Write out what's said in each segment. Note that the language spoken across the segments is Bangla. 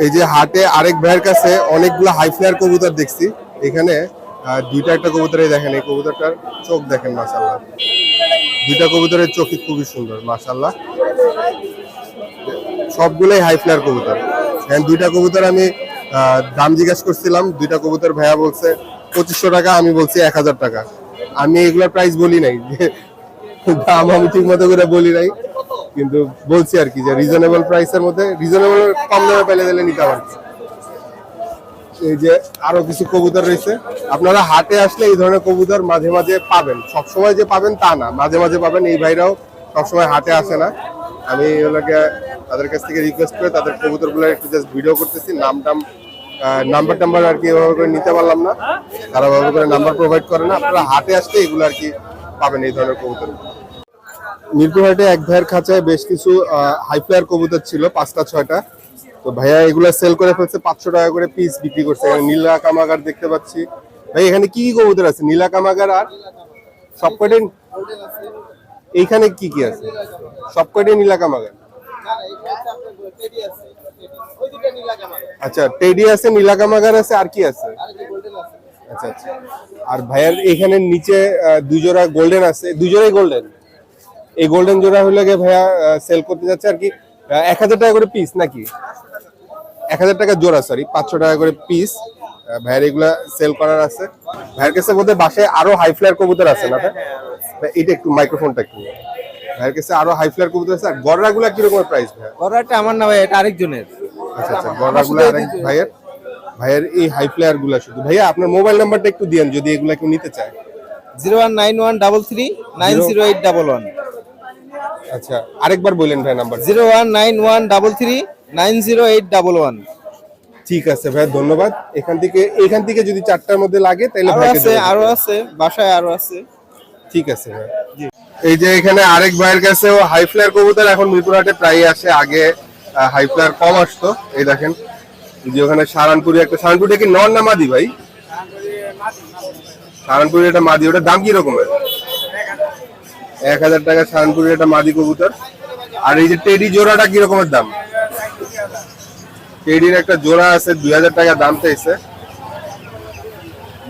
এই যে হাটে আরেক ভাইয়ের কাছে অনেকগুলো হাই ফ্লায়ার কবুতর দেখছি। এখানে দুইটা একটা কবুতরে দেখেন, এই কবুতরটার চোখ দেখেন মাসাল্লাহ দুইটা কবুতরের চোখই খুবই সুন্দর মাসাল্লাহ সবগুলোই হাই ফ্লায়ার কবুতর। এখানে দুইটা কবুতর আমি দাম জিজ্ঞেস করছিলাম, দুইটা কবুতর ভাইয়া বলছে, পঁচিশশো টাকা আমি বলছি, এক হাজার টাকা। আমি এগুলোর প্রাইস বলি নাই। দাম আমি ঠিক মতো করে বলি নাই। কিন্তু বলছি আর কি যে রিজনেবল প্রাইসের মধ্যে রিজনেবল কম দামে পেলে দিলে নিতে পারছি এই যে আরও কিছু কবুতর রয়েছে। আপনারা হাটে আসলে এই ধরনের কবুতর মাঝে মাঝে পাবেন। সবসময় যে পাবেন টা না। মাঝে মাঝে পাবেন। এই ভাইরাও সবসময় হাটে আসে না। আমি এগুলোকে তাদের কাছ থেকে রিকোয়েস্ট করে তাদের কবুতরগুলো একটু জাস্ট ভিডিও করতেছি। নাম টাম নাম্বার টাম্বার আর কি এভাবে করে নিতে পারলাম না। তারা ভাবে করে নাম্বার প্রোভাইড করে না। আপনারা হাটে আসলে এগুলো আর কি পাবেন এই ধরনের কবুতর। মিরপুর হাটে এক ভাইয়ের খাঁচায় বেশ কিছু হাই ফ্লায়ার কবুতর ছিল পাঁচটা ছয়টা। তো ভাইয়া এগুলো সেল করে ফেলছে পাঁচশো টাকা করে পিস বিক্রি করছে। এখানে নীলা কামাগার দেখতে পাচ্ছি। ভাই এখানে কি কবুতর আছে? নীলা কামাগার আর সব এইখানে কি কি আছে? সব কয়টাই নীলা কামাগার? আচ্ছা টেডি আছে নীলা কামাগার আছে আর কি আছে? আচ্ছা আচ্ছা। আর ভাইয়ার এখানে নিচে আহ, দুই জোড়া গোল্ডেন আছে। দুই জোড়াই গোল্ডেন এই গোল্ডেন জোড়া হলে গিয়ে ভাইয়া সেল করতে যাচ্ছে আর কি এক হাজার টাকা করে পিস নাকি? এক হাজার টাকা জোড়া সরি পাঁচশো টাকা করে পিস ভাইয়ের এগুলা সেল করার আছে। ভাইয়ের কাছে বোধহয় বাসায় আরও হাই ফ্লায়ার কবুতর আছে না এটা একটু মাইক্রোফোনটা একটু। ভাইয়ের কাছে আরও হাই ফ্লায়ার কবুতর আছে আর গররা গুলা কীরকম প্রাইস ভাই গড়াটা আমার না ভাই এটা আরেকজনের। আচ্ছা আচ্ছা গররা গুলা আরেক ভাইয়ের। ভাইয়ের এই হাই ফ্লায়ারগুলা শুধু। ভাইয়া আপনার মোবাইল নাম্বারটা একটু দিয়েন যদি এগুলা কেউ নিতে চায়। Zero one nine one double three nine zero eight double one. আচ্ছা আরেকবার বললেন ভাই number. Zero one nine one double three nine zero eight double one. ঠিক আছে ভাই ধন্যবাদ। এখান থেকে এখান থেকে যদি চারটার মধ্যে লাগে তাহলে আরও আছে আরও আছে বাসায় আরও আছে। ঠিক আছে ভাই। এই যে এখানে আরেক ভাইয়ের কাছে ও হাই ফ্লায়ার কবুতর এখন মিরপুর হাটে প্রায় আসে আগে হাই ফ্লায়ার কম আসতো। এই দেখেন যে ওখানে সারানপুরি একটা সারানপুরি কি নন না মাদি ভাই? সারানপুরি এটা মাদি ওটার দাম কি রকমের? এক হাজার টাকা সারানপুরি এটা মাদি কবুতর। আর এই যে টেডি জোড়াটা কি রকমের দাম? টেডির একটা জোড়া আছে, দুই হাজার টাকা দাম চাইছে।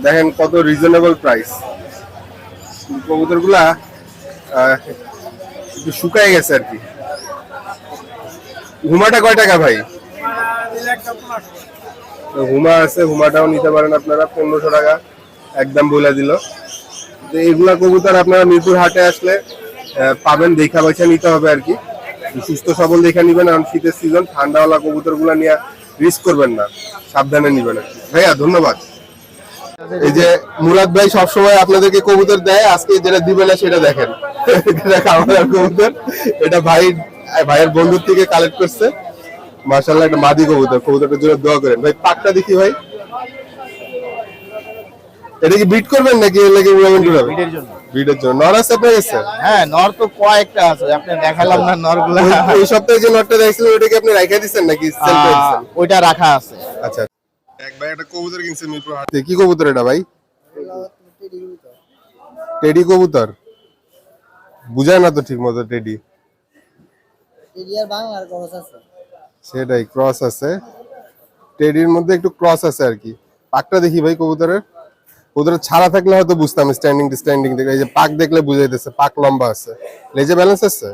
দেখেন কত রিজনেবল প্রাইস কবুতরগুলা একটু শুকায় গেছে আর কি। হুমাটা কয় টাকা ভাই? হুমা আছে, হুমাটাও নিতে পারেন আপনারা, পনেরোশো টাকা। একদম বলে দিল। এগুলা কবুতর আপনারা মিরপুর হাটে আসলে পাবেন, দেখা পয়সা নিতে হবে আর কি। সুস্থ সবল দেখা নিবেন, কারণ শীতের সিজন ঠান্ডাওয়ালা কবুতরগুলা নিয়ে রিস্ক করবেন না, সাবধানে নিবেন আর। ভাইয়া, ধন্যবাদ। এই যে মুরাদ ভাই সবসময় আপনাদেরকে কবুতর দেয়, আজকে যেটা দিবে না সেটা দেখেন। কবুতর, এটা ভাই, ভাইয়ের বন্ধুর থেকে কালেক্ট করছে। মার্শাল্লাহ একটা মাদি কবুতর, কবুতরটার জন্য দোয়া করেন। ভাই, পাকটা দেখি ভাই। এটা কি বিট করবেন নাকি উড়াবেন টুড়াবেন বিটের জন্য। বিটের জন্য। নর আছে আপনার কাছে? হ্যাঁ নর তো কয়েকটা আছে। আপনি দেখালাম না নরগুলা ওই- ওই সপ্তাহে যে নটটা দেখছিলেন ওটা কি আপনি রাইখা দিচ্ছেন নাকি সেল ওইটা রাখা আছে। আচ্ছা। এক ভাই একটা কবুতর কিনছে মিরপুর হাটে। কি কবুতর এটা ভাই? টেডি কবুতর। বুঝায় না তো ঠিক মতো টেডি এরিয়ার বাংলার খরচ আছে। সেটাই ক্রস আছে। টেডির মধ্যে একটু ক্রস আছে আর কি। পাকটা দেখি ভাই কবুতরের। কবুতরের ছাড়া থাকলে হয়তো বুঝতাম স্ট্যান্ডিং স্ট্যান্ডিং দেখে এই যে পাক দেখলে বুঝাইতেছে, পাক লম্বা আছে। লেজে ব্যালেন্স আছে?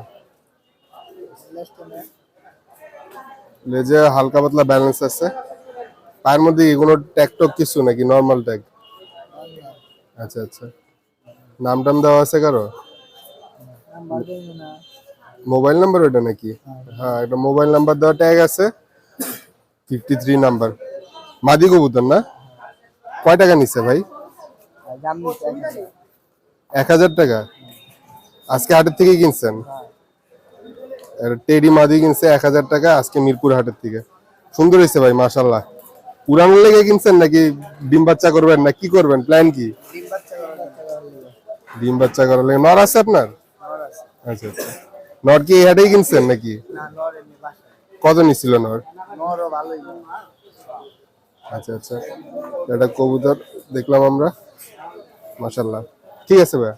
লেজে হালকা পাতলা ব্যালেন্স আছে। পায়ের মধ্যে কি কোনো ট্যাগ টক কিছু নাকি? নর্মাল ট্যাগ আচ্ছা আচ্ছা। নাম টাম দেওয়া আছে কারও? মোবাইল নাম্বার ওটা নাকি? হ্যাঁ একটা মোবাইল নাম্বার দেওয়া ট্যাগ আছে। ফিফটি থ্রি নাম্বার মাদি কবুতর না? কয় টাকা নিচ্ছে ভাই? এক হাজার টাকা? আজকে হাটের থেকে কিনছেন? আর টেডি মাদি কিনছে এক হাজার টাকা আজকে মিরপুর হাটের থেকে। সুন্দর হয়েছে ভাই মাশাল্লাহ পুরানোর লেগে কিনছেন নাকি ডিম বাচ্চা করবেন না কি করবেন? প্ল্যান কি? ডিম বাচ্চা করার লিগে। নর আছে আপনার? আচ্ছা আচ্ছা। নর কি এই হাটেই কিনছেন নাকি? কত নিছিল নর? আচ্ছা আচ্ছা। এটা কবুতর দেখলাম আমরা। মাশাল্লাহ ঠিক আছে ভাই